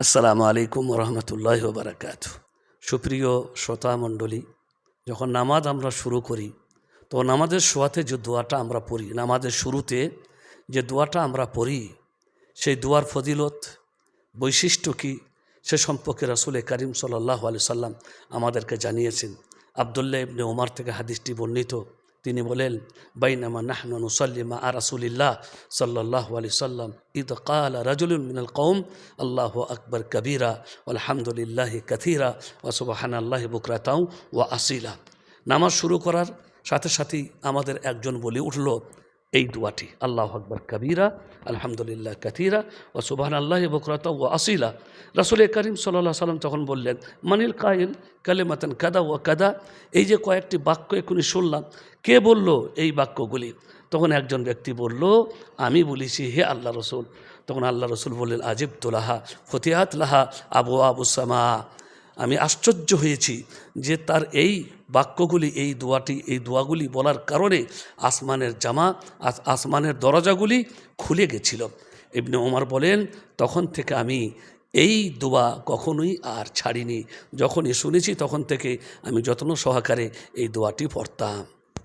আসসালামু আলাইকুম রহমতুল্লাহ বারাকাত সুপ্রিয় শ্রোতা মণ্ডলী, যখন নামাজ আমরা শুরু করি, তো নামাজের শোয়াতে যে দোয়াটা আমরা পড়ি, নামাজের শুরুতে যে দোয়াটা আমরা পড়ি, সেই দোয়ার ফজিলত, বৈশিষ্ট্য কী, সে সম্পর্কে রাসুল করিম সাল্লাহ আলি সাল্লাম আমাদেরকে জানিয়েছেন। আবদুল্লাহ ইবনে ওমার থেকে হাদিসটি বর্ণিত। তিনি বলেন, বাইনামা নাহনু নুসাল্লিমা আর রাসুলিল্লাহ সাল্লাহ আলি সাল্লাম, ইদ কাল রাজুলুল মিনাল কৌম আল্লাহ আকবর কবিরা আলহামদুলিল্লাহ কথিরা ও সুবাহান আল্লাহ বুকরাতাও ও আসিলা। নামাজ শুরু করার সাথে সাথেই আমাদের একজন বলে উঠল এই দুয়াটি। আল্লাহ আকবর কবিরা, আলহামদুলিল্লাহ কাতিরা ও সুবাহান আল্লাহ বকরাত ও আসিলা। রাসুল করিম সাল্লাহ সাল্লাম তখন বললেন, মানিল কায়েল কালেমাতান কাদা ও কাদা? এই যে কয়েকটি বাক্য এখনই শুনলাম, কে বলল এই বাক্যগুলি? তখন একজন ব্যক্তি বলল, আমি বলেছি, হে আল্লাহ রসুল। তখন আল্লাহ রসুল বললেন আজিব তোলাহা ফতিহাত লাহা আবু আবুসামা আমি আশ্চর্য হয়েছি যে তার এই বাক্যগুলি, এই দোয়াটি, এই দোয়াগুলি বলার কারণে আসমানের জামা আসমানের দরজাগুলি খুলে গেছিল। এমনি ওমর বলেন, তখন থেকে আমি এই দোয়া কখনোই আর ছাড়িনি। যখনই শুনেছি তখন থেকে আমি যত্ন সহকারে এই দোয়াটি পড়তাম।